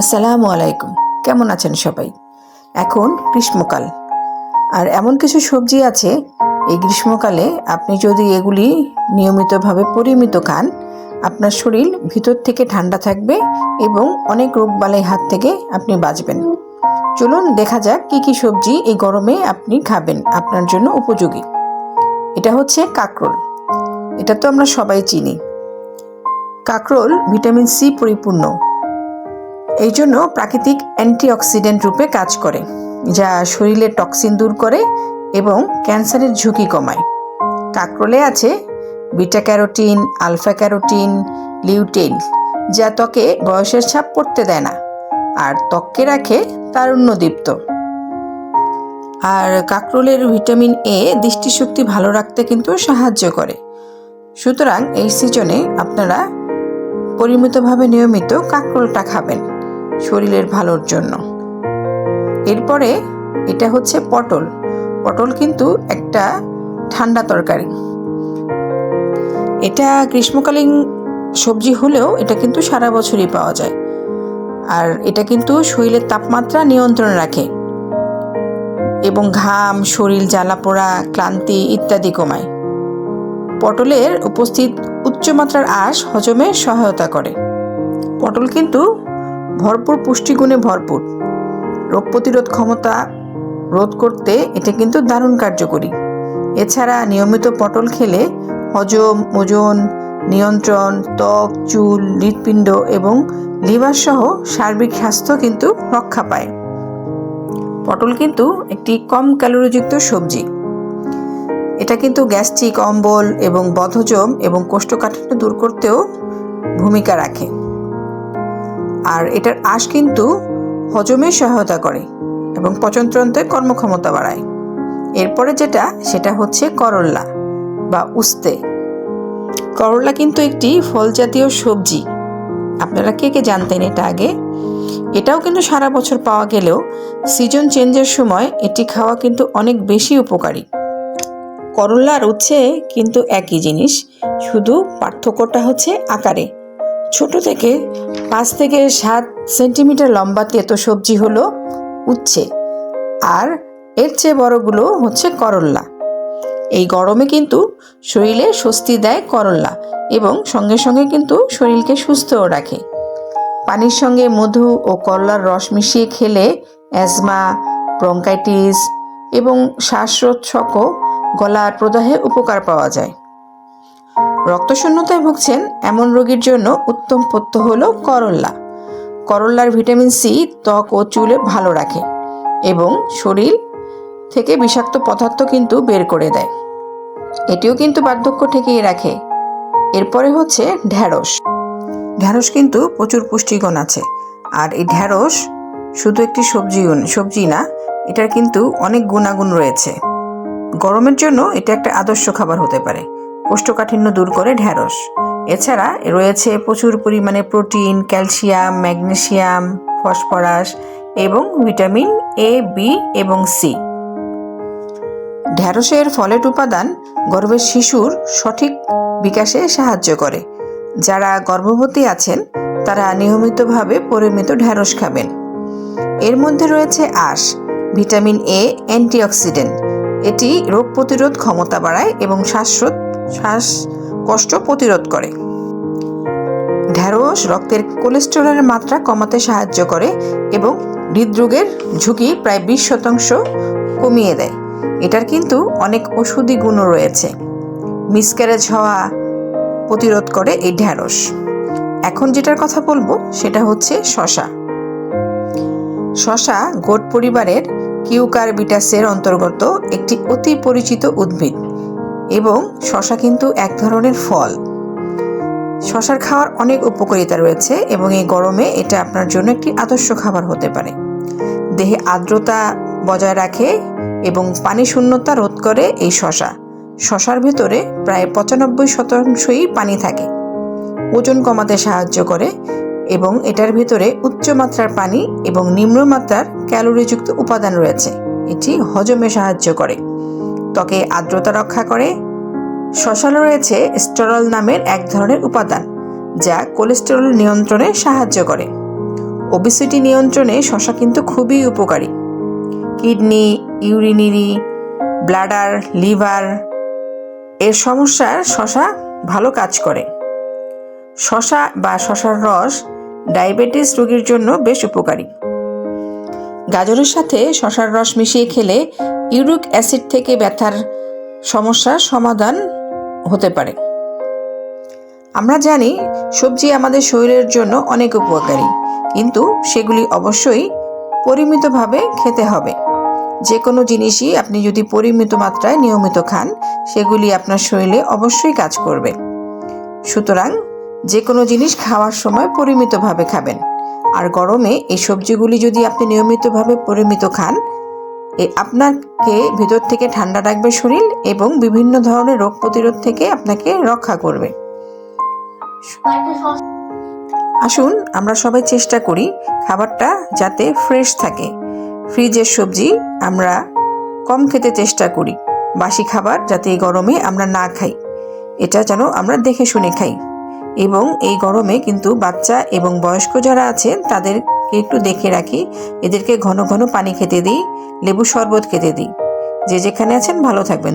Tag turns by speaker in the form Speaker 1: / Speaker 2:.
Speaker 1: আসসালামু আলাইকুম। কেমন আছেন সবাই? এখন গ্রীষ্মকাল। আর এমন কিছু সবজি আছে, এই গ্রীষ্মকালে আপনি যদি এগুলি নিয়মিতভাবে পরিমিত খান, আপনার শরীর ভিতর থেকে ঠান্ডা থাকবে এবং অনেক রোগবালাই হাত থেকে আপনি বাঁচবেন। চলুন দেখা যাক কী কী সবজি এই গরমে আপনি খাবেন আপনার জন্য উপযোগী। এটা হচ্ছে কাকরোল। এটা তো আমরা সবাই চিনি। কাকরোল ভিটামিন সি পরিপূর্ণ। এই জন্য প্রাকৃতিক অ্যান্টিঅক্সিডেন্ট রূপে কাজ করে, যা শরীরের টক্সিন দূর করে এবং ক্যান্সারের ঝুঁকি কমায়। কাকরোলে আছে beta carotene alpha carotene lutein, যা ত্বকে বয়সের ছাপ পড়তে দেয় না, আর ত্বককে রাখে তার তারুণ্যদীপ্ত আর কাকরোলের ভিটামিন এ দৃষ্টিশক্তি ভালো রাখতে কিন্তু সাহায্য করে। সুতরাং এই সিজনে আপনারা পরিমিতভাবে নিয়মিত কাকরোলটা খাবেন। শরীরের ভালোর জন্য। এরপরে এটা হচ্ছে পটল। পটল কিন্তু একটা ঠান্ডা তরকারি। এটা গ্রীষ্মকালীন সবজি হলেও এটা কিন্তু সারা বছরই পাওয়া যায়। আর এটা কিন্তু শরীরের তাপমাত্রা নিয়ন্ত্রণ রাখে। এবং ঘাম, শরীর জ্বালা পোড়া, ক্লান্তি ইত্যাদি কমায়। পটলের উপস্থিত উচ্চমাত্রার আঁশ হজমে সহায়তা করে। পটল কিন্তু ভরপুর পুষ্টিগুণে ভরপুর। রোগ প্রতিরোধ ক্ষমতা রোধ করতে এটা কিন্তু দারুণ কার্যকরী। এছাড়া নিয়মিত পটল খেলে হজম, ওজন, নিয়ন্ত্রণ, ত্বক, চুল, হৃৎপিণ্ড এবং লিভার সহ সার্বিক স্বাস্থ্য কিন্তু রক্ষা পায়। পটল কিন্তু একটি কম ক্যালোরিযুক্ত সবজি। এটা কিন্তু গ্যাস্ট্রিক, অম্বল এবং বদহজম এবং কোষ্ঠকাঠিন্য দূর করতেও ভূমিকা রাখে। আর এটার আঁশ কিন্তু হজমে সহায়তা করে এবং পচনতন্ত্রের কর্মক্ষমতা বাড়ায়। এরপরে যেটা, সেটা হচ্ছে করল্লা বা উস্তে। করল্লা কিন্তু একটি ফল জাতীয় সবজি। আপনারা কে কে জানতেন এটা আগে? এটাও কিন্তু সারা বছর পাওয়া গেলেও সিজন চেঞ্জের সময় এটি খাওয়া কিন্তু অনেক বেশি উপকারী। করল্লা আর উচ্ছে কিন্তু একই জিনিস, শুধু পার্থক্যটা হচ্ছে আকারে। ছোট থেকে পাঁচ থেকে সাত সেন্টিমিটার লম্বা তেতো সবজি হলো উচ্ছে, আর এর চেয়ে বড়গুলো হচ্ছে করল্লা। এই গরমে কিন্তু শরীরে স্বস্তি দেয় করল্লা এবং সঙ্গে সঙ্গে কিন্তু শরীরকে সুস্থও রাখে। পানির সঙ্গে মধু ও করলার রস মিশিয়ে খেলে অ্যাজমা, ব্রঙ্কাইটিস এবং শ্বাসরোধ সকো গলার প্রদাহে উপকার পাওয়া যায়। রক্তশূন্যতায় ভুগছেন এমন রোগীর জন্য উত্তম পথ্য হল করল্লা। করল্লার ভিটামিন সি, ত্বক ও চুলে ভালো রাখে এবং শরীর থেকে বিষাক্ত পদার্থ কিন্তু বের করে দেয়। এটিও কিন্তু বার্ধক্য ঠেকিয়ে রাখে। এরপরে হচ্ছে ঢ্যাঁড়স। ঢ্যাঁড়স কিন্তু প্রচুর পুষ্টিগুণ আছে। আর এই ঢ্যাঁড়স শুধু একটি সবজি সবজি না, এটার কিন্তু অনেক গুণাগুণ রয়েছে। গরমের জন্য এটা একটা আদর্শ খাবার হতে পারে। কোষ্ঠকাঠিন্য দূর করে ঢ্যাঁড়স এছাড়া রয়েছে প্রচুর পরিমাণে প্রোটিন, ক্যালসিয়াম, ম্যাগনেসিয়াম, ফসফরাস এবং ভিটামিন এ বি এবং সি ঢ্যাঁড়সের ফলেট উপাদান গর্ভের শিশুর সঠিক বিকাশে সাহায্য করে। যারা গর্ভবতী আছেন, তারা নিয়মিতভাবে পরিমিত ঢ্যাঁড়স খাবেন। এর মধ্যে রয়েছে আঁশ, ভিটামিন এ অ্যান্টিঅক্সিডেন্ট। এটি রোগ প্রতিরোধ ক্ষমতা বাড়ায় এবং শ্বাসরোধ শ্বাসকষ্ট প্রতিরোধ করে। ঢ্যাঁড়স রক্তের কোলেস্টেরলের মাত্রা কমাতে সাহায্য করে এবং হৃদরোগের ঝুঁকি প্রায় বিশ শতাংশ কমিয়ে দেয়। এটার কিন্তু অনেক ওষুধি গুণও রয়েছে। মিসক্যারেজ হওয়া প্রতিরোধ করে এই ঢ্যাঁড়স। এখন যেটার কথা বলব, সেটা হচ্ছে শশা। শশা গোট পরিবারের কিউকারবিটাসের অন্তর্গত একটি অতি পরিচিত উদ্ভিদ। এবং শশা কিন্তু এক ধরনের ফল। শশার খাওয়ার অনেক উপকারিতা রয়েছে এবং এই গরমে এটা আপনার জন্য একটি আদর্শ খাবার হতে পারে। দেহে আর্দ্রতা বজায় রাখে এবং পানি শূন্যতা রোধ করে এই শশা। শশার ভেতরে প্রায় পঁচানব্বই শতাংশই পানি থাকে। ওজন কমাতে সাহায্য করে এবং এটার ভিতরে উচ্চমাত্রার পানি এবং নিম্নমাত্রার ক্যালোরিযুক্ত উপাদান রয়েছে। এটি হজমে সাহায্য করে। ত্বকে আর্দ্রতা রক্ষা করে। শশালে রয়েছে স্টেরল নামের এক ধরনের উপাদান, যা কোলেস্টেরল নিয়ন্ত্রণে সাহায্য করে। ওবিসিটি নিয়ন্ত্রণে শশা কিন্তু খুবই উপকারী। কিডনি, ইউরিনারি, ব্লাডার, লিভার, এর সমস্যার শশা ভালো কাজ করে। শশা বা শশার রস ডায়াবেটিস রোগীর জন্য বেশ উপকারী। গাজরের সাথে শশার রস মিশিয়ে খেলে ইউরিক অ্যাসিড থেকে ব্যথার সমস্যার সমাধান হতে পারে। আমরা জানি সবজি আমাদের শরীরের জন্য অনেক উপকারী, কিন্তু সেগুলি অবশ্যই পরিমিতভাবে খেতে হবে। যে কোনো জিনিসই আপনি যদি পরিমিত মাত্রায় নিয়মিত খান, সেগুলি আপনার শরীরে অবশ্যই কাজ করবে। সুতরাং যে কোনো জিনিস খাওয়ার সময় পরিমিতভাবে খাবেন। আর গরমে এই সবজিগুলি যদি আপনি নিয়মিতভাবে পরিমিত খান আপনাকে ভিতর থেকে ঠান্ডা রাখবে শরীর এবং বিভিন্ন ধরনের রোগ প্রতিরোধ থেকে আপনাকে রক্ষা করবে। আসুন আমরা সবাই চেষ্টা করি খাবারটা যাতে ফ্রেশ থাকে। ফ্রিজের সবজি আমরা কম খেতে চেষ্টা করি। বাসি খাবার যাতে এই গরমে আমরা না খাই। এটা যেন আমরা দেখে শুনে খাই। এবং এই গরমে কিন্তু বাচ্চা এবং বয়স্ক যারা আছে, তাদেরকে একটু দেখে রাখি। এদেরকে ঘন ঘন পানি খেতে দিই লেবু শরবত খেতে দিই। যে যেখানে আছেন ভালো থাকবেন।